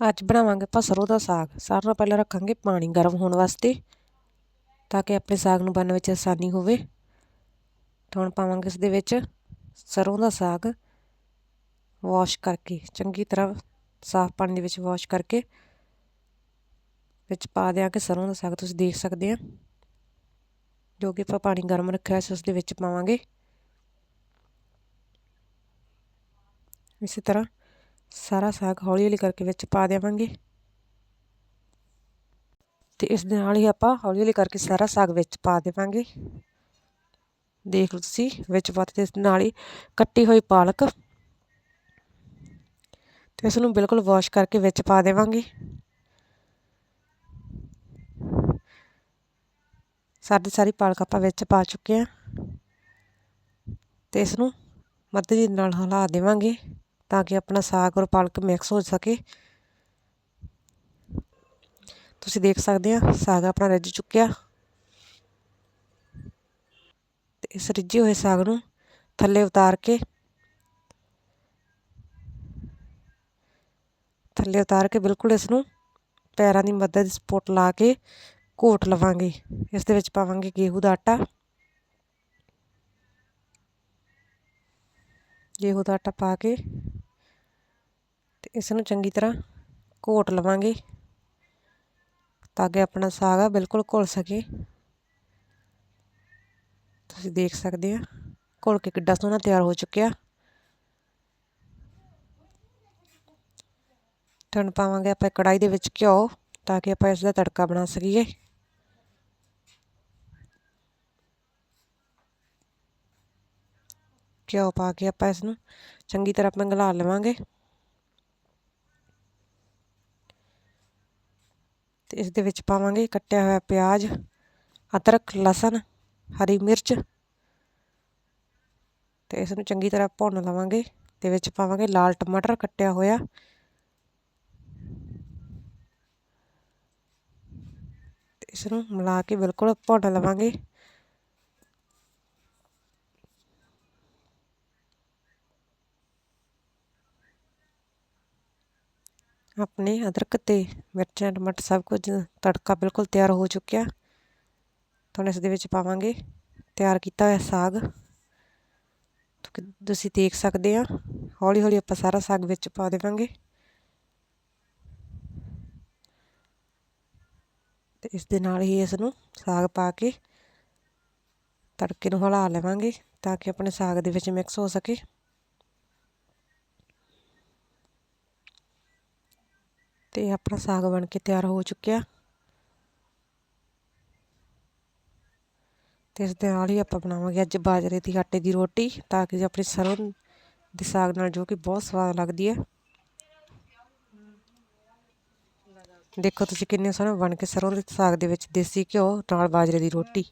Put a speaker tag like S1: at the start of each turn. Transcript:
S1: ਅੱਜ ਬਣਾਵਾਂਗੇ ਆਪਾਂ ਸਰੋਂ ਦਾ ਸਾਗ। ਸਾਰਿਆਂ ਨਾਲੋਂ ਪਹਿਲਾਂ ਰੱਖਾਂਗੇ ਪਾਣੀ ਗਰਮ ਹੋਣ ਵਾਸਤੇ, ਤਾਂ ਕਿ ਆਪਣੇ ਸਾਗ ਨੂੰ ਬਣਨ ਵਿੱਚ ਆਸਾਨੀ ਹੋਵੇ। ਤਾਂ ਹੁਣ ਪਾਵਾਂਗੇ ਇਸ ਦੇ ਵਿੱਚ ਸਰੋਂ ਦਾ ਸਾਗ ਵਾਸ਼ ਕਰਕੇ, ਚੰਗੀ ਤਰ੍ਹਾਂ ਸਾਫ਼ ਪਾਣੀ ਦੇ ਵਿੱਚ ਵਾਸ਼ ਕਰਕੇ, ਵਿੱਚ ਪਾ ਦਿਆਂਗੇ ਸਰੋਂ ਦਾ ਸਾਗ। ਤੁਸੀਂ ਦੇਖ ਸਕਦੇ ਆ, ਜੋ ਕਿ ਆਪਾਂ ਪਾਣੀ ਗਰਮ ਰੱਖਿਆ ਸੀ, ਉਸ ਦੇ ਵਿੱਚ ਪਾਵਾਂਗੇ। ਇਸੇ ਤਰ੍ਹਾਂ ਸਾਰਾ ਸਾਗ ਹੌਲੀ ਹੌਲੀ ਕਰਕੇ ਵਿੱਚ ਪਾ ਦੇਵਾਂਗੇ। ਤੇ ਇਸ ਦੇ ਨਾਲ ਹੀ ਆਪਾਂ ਹੌਲੀ ਹੌਲੀ ਕਰਕੇ ਸਾਰਾ ਸਾਗ ਵਿੱਚ ਪਾ ਦੇਵਾਂਗੇ। ਦੇਖ ਲਓ ਤੁਸੀਂ, ਵਿੱਚ ਪਾ ਦੇ ਨਾਲ ਹੀ ਕੱਟੀ ਹੋਈ ਪਾਲਕ। ਤੇ ਇਸ ਨੂੰ ਬਿਲਕੁਲ ਵਾਸ਼ ਕਰਕੇ ਵਿੱਚ ਪਾ ਦੇਵਾਂਗੇ। ਸਾਡੀ ਸਾਰੀ ਪਾਲਕ ਆਪਾਂ ਵਿੱਚ ਪਾ ਚੁੱਕੇ ਆ ਤੇ ਇਸ ਨੂੰ ਮੱਧੀ ਨਾਲ ਹਿਲਾ ਦੇਵਾਂਗੇ। ਤਾਂ ਕਿ ਆਪਣਾ ਸਾਗ ਔਰ ਪਾਲਕ ਮਿਕਸ ਹੋ ਸਕੇ। ਤੁਸੀਂ ਦੇਖ ਸਕਦੇ ਆ, ਸਾਗ ਆਪਣਾ ਰਿੱਝ ਚੁੱਕਿਆ। ਤੇ ਇਸ ਰਿੱਝੇ ਹੋਏ ਸਾਗ ਨੂੰ ਥੱਲੇ ਉਤਾਰ ਕੇ, ਥੱਲੇ ਉਤਾਰ ਕੇ ਬਿਲਕੁਲ ਇਸ ਨੂੰ ਪੈਰਾਂ ਦੀ ਮਦਦ ਦੀ ਸਪੋਰਟ ਲਾ ਕੇ ਘੋਟ ਲਵਾਂਗੇ। ਇਸ ਦੇ ਵਿੱਚ ਪਾਵਾਂਗੇ ਗੇਹੂ ਦਾ ਆਟਾ। ਗੇਹੂ ਦਾ ਆਟਾ ਪਾ ਕੇ ਇਸ ਨੂੰ ਚੰਗੀ ਤਰ੍ਹਾਂ ਘੋਟ ਲਵਾਂਗੇ ਤਾਂ ਕਿ ਆਪਣਾ ਸਾਗ ਆ ਬਿਲਕੁਲ ਘੁਲ ਸਕੇ। ਤੁਸੀਂ ਦੇਖ ਸਕਦੇ ਆ, ਘੁਲ ਕੇ ਕਿੱਡਾ ਸੋਹਣਾ ਤਿਆਰ ਹੋ ਚੁੱਕਿਆ। ਤੁਹਾਨੂੰ ਪਾਵਾਂਗੇ ਆਪਾਂ ਕੜਾਈ ਦੇ ਵਿੱਚ ਘਿਓ ਤਾਂ ਕਿ ਆਪਾਂ ਇਸ ਦਾ ਤੜਕਾ ਬਣਾ ਸਕੀਏ। ਘਿਓ ਪਾ ਕੇ ਆਪਾਂ ਇਸ ਨੂੰ ਚੰਗੀ ਤਰ੍ਹਾਂ ਆਪਾਂ ਗਲਾ ਲਵਾਂਗੇ। ਤੇ ਇਸ ਦੇ ਵਿੱਚ ਪਾਵਾਂਗੇ ਕੱਟਿਆ ਹੋਇਆ ਪਿਆਜ਼, ਅਦਰਕ, ਲਸਣ, ਹਰੀ ਮਿਰਚ ਤੇ ਇਸ ਨੂੰ ਚੰਗੀ ਤਰ੍ਹਾਂ ਭੁੰਨ ਲਵਾਂਗੇ ਤੇ ਵਿੱਚ ਪਾਵਾਂਗੇ ਲਾਲ ਟਮਾਟਰ ਕੱਟਿਆ ਹੋਇਆ। ਇਸ ਨੂੰ ਮਿਲਾ ਕੇ ਬਿਲਕੁਲ ਭੁੰਨ ਲਵਾਂਗੇ। ਆਪਣੇ ਅਦਰਕ ਤੇ ਮਿਰਚਾਂ, ਟਮਾਟਰ ਸਭ ਕੁਝ ਤੜਕਾ ਬਿਲਕੁਲ ਤਿਆਰ ਹੋ ਚੁੱਕਿਆ। ਤੁਹਾਨੂੰ ਇਸ ਦੇ ਵਿੱਚ ਪਾਵਾਂਗੇ ਤਿਆਰ ਕੀਤਾ ਹੋਇਆ ਸਾਗ। ਤੁਸੀਂ ਦੇਖ ਸਕਦੇ ਆ ਹੌਲੀ ਹੌਲੀ ਆਪਾਂ ਸਾਰਾ ਸਾਗ ਵਿੱਚ ਪਾ ਦੇਵਾਂਗੇ। ਤੇ ਇਸ ਦੇ ਨਾਲ ਹੀ ਇਸ ਨੂੰ ਸਾਗ ਪਾ ਕੇ ਤੜਕੇ ਨੂੰ ਹਿਲਾ ਲਵਾਂਗੇ ਤਾਂ ਕਿ ਆਪਣੇ ਸਾਗ ਦੇ ਵਿੱਚ ਮਿਕਸ ਹੋ ਸਕੇ। ਤੇ ਆਪਣਾ ਸਾਗ ਬਣ ਕੇ ਤਿਆਰ ਹੋ ਚੁੱਕਿਆ। ਤੇ ਇਸ ਦੇ ਨਾਲ ਹੀ ਆਪਾਂ ਬਣਾਵਾਂਗੇ ਅੱਜ ਬਾਜਰੇ ਦੀ ਆਟੇ ਦੀ ਰੋਟੀ, ਤਾਂ ਕਿ ਆਪਣੀ ਸਰੋਂ ਦੇ ਸਾਗ ਨਾਲ ਜੋ ਕਿ ਬਹੁਤ ਸਵਾਦ ਲੱਗਦੀ ਹੈ। ਦੇਖੋ ਤੁਸੀਂ ਕਿੰਨੇ ਸੋਹਣੇ ਬਣ ਕੇ ਸਰੋਂ ਦੇ ਸਾਗ ਦੇ ਵਿੱਚ ਦੇਸੀ ਘਿਓ ਨਾਲ ਬਾਜਰੇ ਦੀ ਰੋਟੀ।